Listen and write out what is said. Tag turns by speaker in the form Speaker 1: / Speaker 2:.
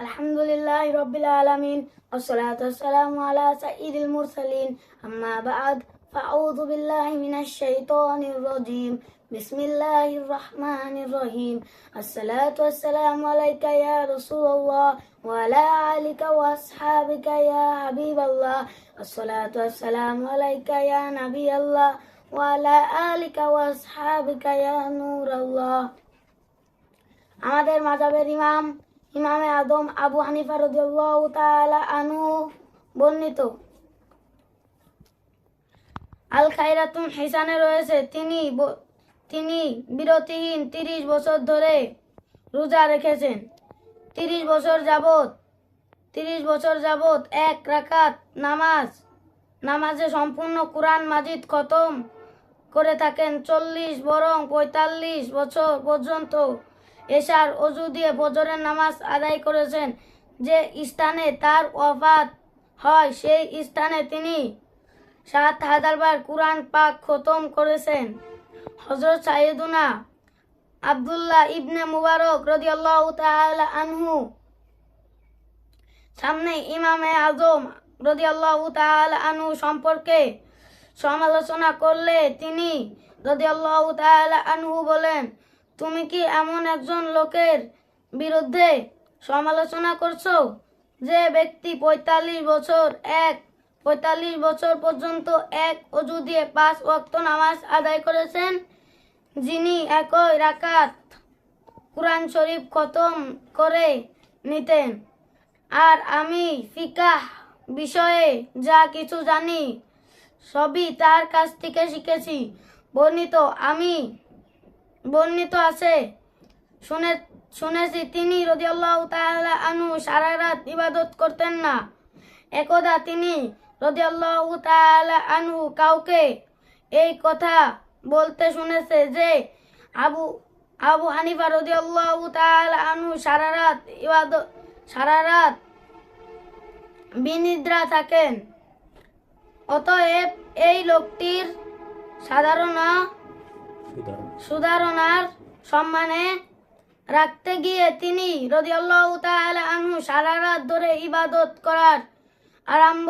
Speaker 1: الحمد لله رب العالمين والصلاة والسلام على سيد المرسلين أما بعد فأعوذ بالله من الشيطان الرجيم بسم الله الرحمن الرحيم الصلاة والسلام عليك يا رسول الله وعلى آلك وأصحابك يا حبيب الله الصلاة والسلام عليك يا نبي الله وعلى آلك وأصحابك يا نور الله আমাদের মাজাবের ইমাম ইমামে আদম আবু হানিফা রাদিয়াল্লাহু আনহু বর্ণিত। আল খাইরাতুন হিসানে রয়েছে, তিনি তিনি বিরতিহীন তিরিশ বছর ধরে রোজা রেখেছেন। তিরিশ বছর যাবত তিরিশ বছর যাবত এক রাকাত নামাজ, নামাজে সম্পূর্ণ কোরআন মাজিদ খতম করে থাকেন। চল্লিশ বরং পঁয়তাল্লিশ বছর পর্যন্ত এশার অজু দিয়ে ফজরের নামাজ আদায় করেছেন। যে স্থানে তার ওয়াফাত হয়, সেই স্থানে তিনি সাত হাজার বার কোরআন পাক খতম করেছেন। হজরত সাইয়েদুনা আব্দুল্লাহ ইবনে মুবারক রদিয়াল্লাহু আনহু সামনে ইমামে আজম রদিয়াল্লাহু তাআলা আনহু সম্পর্কে সমালোচনা করলে তিনি রদিয়াল্লাহু তাআলা আনহু বলেন তুমি কি এমন একজন লোকের বিরুদ্ধে সমালোচনা করছ যে ব্যক্তি পঁয়তাল্লিশ বছর এক, পঁয়তাল্লিশ বছর পর্যন্ত এক অজু দিয়ে পাঁচ ওয়াক্ত নামাজ আদায় করেছেন? যিনি একই রাকাত কোরআন শরীফ খতম করে নিতেন। আর আমি ফিকাহ বিষয়ে যা কিছু জানি, সবই তার কাছ থেকে শিখেছি। বর্ণিত, আমি বর্ণিত আছে। শুনে, শুনেছি তিনি রদিয়াল্লাহু তাআলা আনু সারা রাত ইবাদত করতেন না। একদা তিনি রদিয়াল্লাহু তাআলা আনু কাউকে এই কথা বলতে শুনেছে যে, আবু আবু হানিফা রদিয়াল্লাহু তাআলা আনু সারা রাত ইবাদত সারা রাত বিনিদ্রা থাকেন। অতএব এই লোকটির সাধারণ সুধারণার সম্মানে রাখতে গিয়ে তিনি রদিয়াল্লাহ তাআলা আনহু সারা রাত ধরে ইবাদত করার আরম্ভ